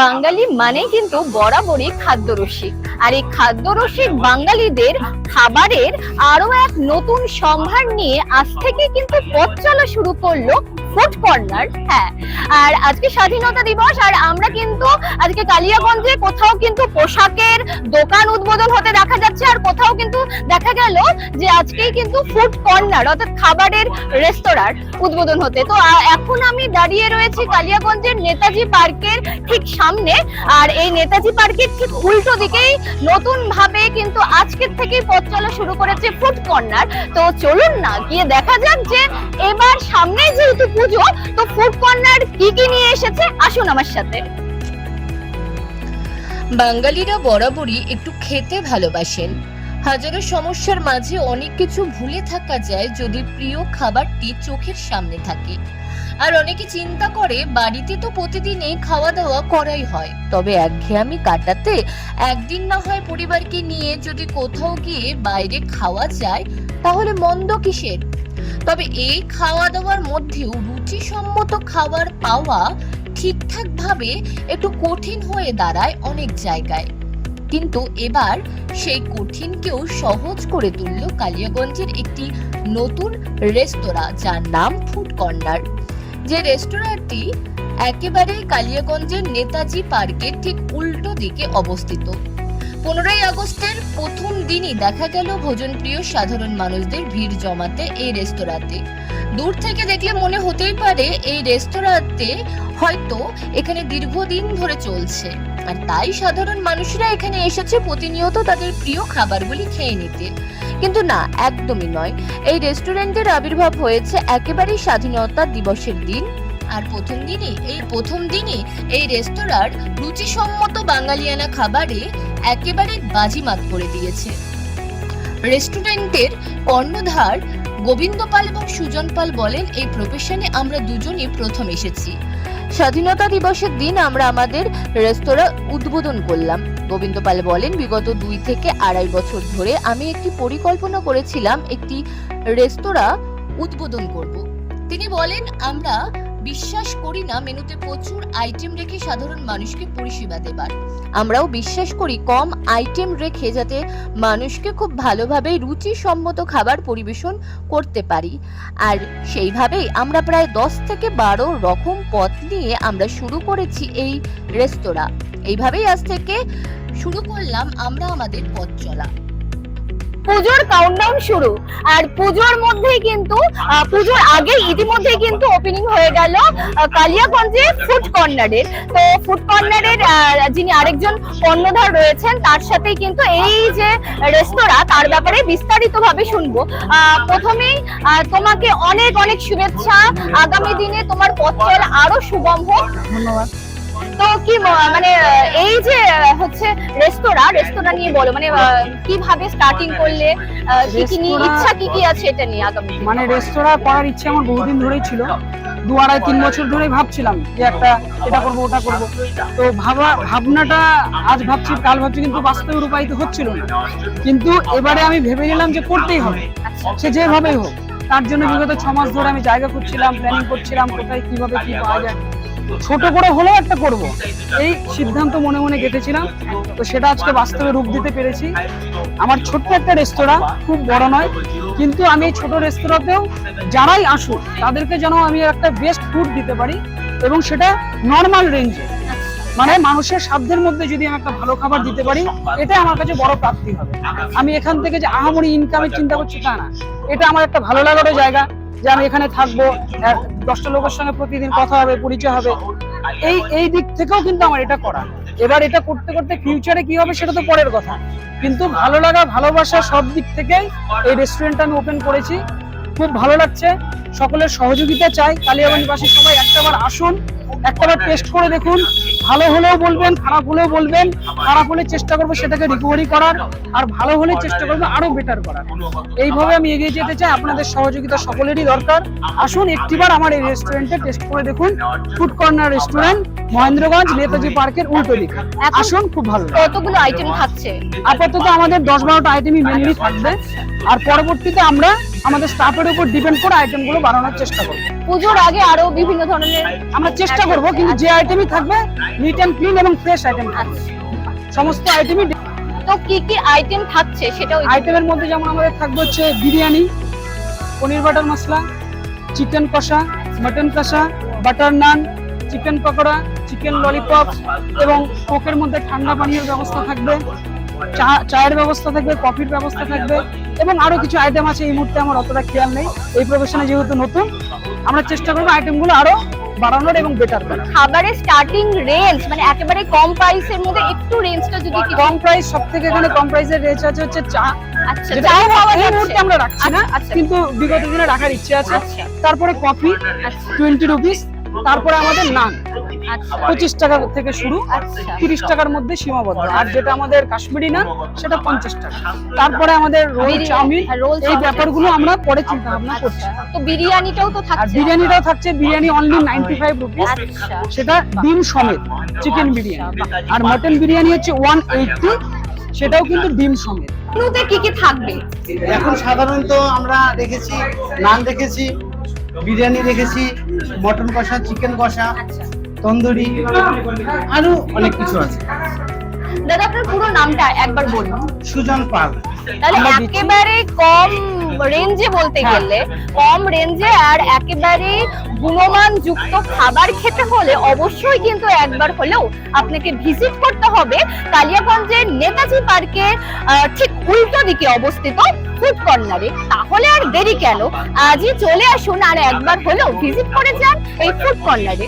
বাঙালি মানে কিন্তু বরাবরই খাদ্যরসিক। আর এই খাদ্যরসিক বাঙালিদের খাবারের আরও এক নতুন সম্ভার নিয়ে আজ থেকে কিন্তু পথ চলা শুরু করল ফুড কর্নার হ্যাঁ। আর আজকে স্বাধীনতা দিবস, আর আমরা কিন্তু আজকে কালিয়াগঞ্জে কোথাও কিন্তু পোশাকের দোকান উদ্বোধন হতে দেখা যাচ্ছে, আর কোথাও কিন্তু দেখা গেল যে আজকেই কিন্তু ফুড কর্নার অর্থাৎ খাবারের রেস্তোরাঁর উদ্বোধন হতে। তো এখন আমি দাঁড়িয়ে রয়েছি কালিয়াগঞ্জের নেতাজি পার্কের ঠিক সামনে। আর এই নেতাজি পার্কের ঠিক উল্টো দিকেই নতুন ভাবে কিন্তু আজকের থেকেই পথ চলা শুরু করেছে ফুড কর্নার তো চলুন না, গিয়ে দেখা যাক যে এবার সামনে যেহেতু পুজো, তো ফুড কর্নার কি কি নিয়ে এসেছে? আসুন আমার সাথে। বাঙালিরা বরাবরই একটু খেতে ভালোবাসেন। হাজারো সমস্যার মাঝে অনেক কিছু ভুলে থাকা যায় যদি প্রিয় খাবারটি চোখের সামনে থাকে। আর অনেকে চিন্তা করে, বাড়িতে তো প্রতিদিনই খাওয়া দাওয়া করাই হয়। তবে একঘেয়ামি কাটাতে একদিন না হয় পরিবারকে নিয়ে যদি কোথাও গিয়ে বাইরে খাওয়া যায়, তাহলে মন্দ কিসের? তবে এই খাওয়া দাওয়ার মধ্যেও রুচিসম্মত খাবার পাওয়া ঠিকঠাক ভাবে একটু কঠিন হয়ে দাঁড়ায় অনেক জায়গায়। কিন্তু এবার সেই কঠিনকেও সহজ করে তুলল কালিয়াগঞ্জের একটি নতুন রেস্তোরাঁ, যার নাম ফুড কর্নার যে রেস্তোরাঁটি একেবারে কালিয়াগঞ্জের নেতাজি পার্কের ঠিক উল্টো দিকে অবস্থিত। পনেরোই আগস্টের প্রথম দিনই দেখা গেল ভোজনপ্রিয় সাধারণ মানুষদের ভিড় জমাতে এই রেস্তোরাঁতে। দূর থেকে দেখলে মনে হতেই পারে এই রেস্তোরাঁতে হয়তো এখানে দীর্ঘদিন ধরে চলছে। আর তাই সাধারণ মানুষরা এখানে এসেছে প্রতিনিয়ত তাদের প্রিয় খাবারগুলি খেয়ে নিতে। কিন্তু না, একদমই নয়। এই রেস্টুরেন্টের আবির্ভাব হয়েছে একেবারেই স্বাধীনতা দিবসের দিন। আর প্রথম দিনই, এই প্রথম দিনই এই রেস্তোরাঁর রুচিসম্মত বাঙালিয়ানা খাবারে একেবারে বাজিমাত করে দিয়েছে। রেস্টুরেন্টের কর্ণধার গোবিন্দ পাল এবং সুজন পাল বলেন, এই প্রফেশনে আমরা দুজনই প্রথম এসেছি। স্বাধীনতা দিবসের দিন আমরা আমাদের রেস্তোরাঁ উদ্বোধন করলাম। গোবিন্দ পাল বলেন, বিগত দুই থেকে আড়াই বছর ধরে আমি একটি পরিকল্পনা করেছিলাম, একটি রেস্তোরাঁ উদ্বোধন করব। তিনি বলেন, আমরা বিশ্বাস করি না মেনুতে প্রচুর আইটেম রেখে সাধারণ মানুষকে পরিষেবা দেবার। আমরাও বিশ্বাস করি কম আইটেম রেখে যাতে মানুষকে খুব ভালোভাবে রুচিসম্মত খাবার পরিবেশন করতে পারি। আর সেইভাবেই আমরা প্রায় দশ থেকে বারো রকম পথ নিয়ে আমরা শুরু করেছি এই রেস্তোরাঁ। এইভাবেই আজ থেকে শুরু করলাম আমরা আমাদের পথ চলা। পুজোর কাউন্টডাউন শুরু। আর পুজোর মধ্যেই কিন্তু পুজোর আগে ইতিমধ্যে কিন্তু ওপেনিং হয়ে গেল কালিয়াগঞ্জে ফুড কর্নারের তো ফুড কর্নারের যিনি আরেকজন কর্ণধার রয়েছেন, তার সাথেই কিন্তু এই যে রেস্তোরাঁ তার ব্যাপারে বিস্তারিতভাবে শুনব। প্রথমেই তোমাকে অনেক অনেক শুভেচ্ছা। আগামী দিনে তোমার পথ চলা আরও সুগম হোক। ধন্যবাদ। তো কি মানে এই যে হচ্ছে রেস্তোরাঁ রেস্তোরাঁ নিয়ে বলো মানে কীভাবে স্টার্টিং করলে কি কি নিয়ে ইচ্ছা কি কি আছে এটা নিয়ে আগামী মানে রেস্তোরাঁ করার ইচ্ছে আমার বহুদিন ধরেই ছিল। দু আড়াই তিন বছর ধরেই ভাবছিলাম যে একটা এটা করব ওটা করব। তো ভাবা ভাবনাটা আজ ভাবছি কাল ভাবছি কিন্তু বাস্তবে রূপায়িত হচ্ছিল না। কিন্তু এবারে আমি ভেবে নিলাম যে করতেই হবে। সে যেভাবেই হোক তার জন্য বিগত ছ মাস ধরে আমি জায়গা করছিলাম প্ল্যানিং করছিলাম কোথায় কীভাবে কি পাওয়া যায়। ছোট করে হলেও একটা করব। এই সিদ্ধান্ত মনে মনে গেঁথেছিলাম। তো সেটা আজকে বাস্তবে রূপ দিতে পেরেছি। আমার ছোট্ট একটা রেস্তোরাঁ খুব বড় নয়, কিন্তু আমি এই ছোট রেস্তোরাঁতেও যারাই আসুক, তাদেরকে যেন আমি একটা বেস্ট ফুড দিতে পারি এবং সেটা নর্মাল রেঞ্জে। মানে মানুষের সাধ্যের মধ্যে যদি আমি একটা ভালো খাবার দিতে পারি, এটা আমার কাছে বড় প্রাপ্তি হবে। আমি এখান থেকে যে আহামরি ইনকামের চিন্তা করছি তা না। এটা আমার একটা ভালো লাগারও জায়গা। যে আমি এখানে থাকব দশটা লোকের সঙ্গে প্রতিদিন কথা হবে, পরিচয় হবে। এই এই দিক থেকেও কিন্তু আমার এটা করা। এবার এটা করতে করতে ফিউচারে কি হবে সেটা তো পরের কথা। কিন্তু ভালো লাগা, ভালোবাসা সব দিক থেকেই এই রেস্টুরেন্টটা আমি ওপেন করেছি। খুব ভালো লাগছে। সকলের সহযোগিতা চাই। কালিয়াগঞ্জবাসী সবাই একটাবার আসুন। একটাবার টেস্ট করে দেখুন। ভালো হলেও বলবেন খারাপ হলেও বলবেন। খারাপ হলে চেষ্টা করব সেটাকে রিকভারি করার আর ভালো হলে চেষ্টা করব আরও বেটার করার। এইভাবে আমি এগিয়ে যেতে চাই আপনাদের সহযোগিতা সকলেরই দরকার। আসুন একটিবার আমার এই রেস্টুরেন্টে টেস্ট করে দেখুন। Food corner restaurant Mahendraganj Netaji পার্কের উল্টো দিকে। আসুন খুব ভালো কতগুলো আইটেম থাকছে আপাতত আমাদের দশ বারোটা আইটেমই মেনলি থাকবে। আর পরবর্তীতে আমরা আমাদের স্টাফের উপর ডিপেন্ড করে আইটেমগুলো বানানোর চেষ্টা করব। পুজোর আগে আরও বিভিন্ন ধরনের আমরা চেষ্টা করব কিন্তু যে আইটেমই থাকবে নিট অ্যান্ড ক্লিন এবং ফ্রেশ আইটেম থাকবে। সমস্ত আইটেমই তো কি কি আইটেম থাকছে সেটাও একটু- আইটেমের মধ্যে যেমন আমাদের থাকবে হচ্ছে biryani paneer butter masala chicken kosha mutton kosha butter naan chicken pakora chicken lollipop এবং কোকের মধ্যে ঠান্ডা পানীয়ের ব্যবস্থা থাকবে। চা চায়ের ব্যবস্থা থাকবে কফির ব্যবস্থা থাকবে এবং আরও কিছু আইটেম আছে এই মুহূর্তে আমার অতটা খেয়াল নেই। এই প্রফেশনে যেহেতু নতুন আমরা চেষ্টা করব আইটেমগুলো আরও বাড়ানোর এবং বেটার করার। খাবারের স্টার্টিং রেঞ্জ মানে একেবারে কম প্রাইসের মধ্যে একটু রেঞ্জটা যদি কম প্রাইস সব থেকে এখানে কম প্রাইসের রেঞ্জ আছে হচ্ছে চা। আচ্ছা চাও পাওয়া এই মুহূর্তে আমরা রাখছি না আচ্ছা। কিন্তু বিগত দিনে রাখার ইচ্ছে আছে। আচ্ছা। তারপরে কফি আচ্ছা। টোয়েন্টি রুপিস তারপরে আমাদের নান। আচ্ছা। পঁচিশ টাকা থেকে শুরু আচ্ছা। তিরিশ টাকার মধ্যে সীমাবদ্ধ। আর যেটা আমাদের কাশ্মীরি নান সেটা পঞ্চাশ টাকা। তারপরে আমাদের রোল চাউমিন হ্যাঁ, এই। ব্যাপারগুলো আমরা পরে চিন্তা ভাবনা করছি। আচ্ছা তো বিরিয়ানিটাও তো আর থাকছে বিরিয়ানিটাও থাকছে biryani only ninety five rupees সেটা ডিম সমেত চিকেন বিরিয়ানি। আর মটন বিরিয়ানি হচ্ছে ওয়ান এইটটি সেটাও কিন্তু ডিম সমেত। মেনুতে কি কি থাকবে? এখন সাধারণত আমরা দেখেছি নান রেখেছি বিরিয়ানি রেখেছি মটন কষা চিকেন কষা আচ্ছা। তন্দুরি আরও অনেক কিছু আছে। দাদা আপনার পুরো নামটা একবার বলুন। সুজন পাল। তাহলে একেবারে কম রেঞ্জে বলতে হ্যাঁ। গেলে কম রেঞ্জে আর একেবারে গুণমান যুক্ত খাবার খেতে হলে অবশ্যই কিন্তু একবার হলেও আপনাকে ভিজিট করতে হবে কালিয়াগঞ্জের নেতাজি পার্কের ঠিক উল্টো দিকে অবস্থিত ফুড কর্নারে তাহলে আর দেরি কেন? আজই চলে আসুন আর একবার হলেও ভিজিট করে যান এই ফুড কর্নারে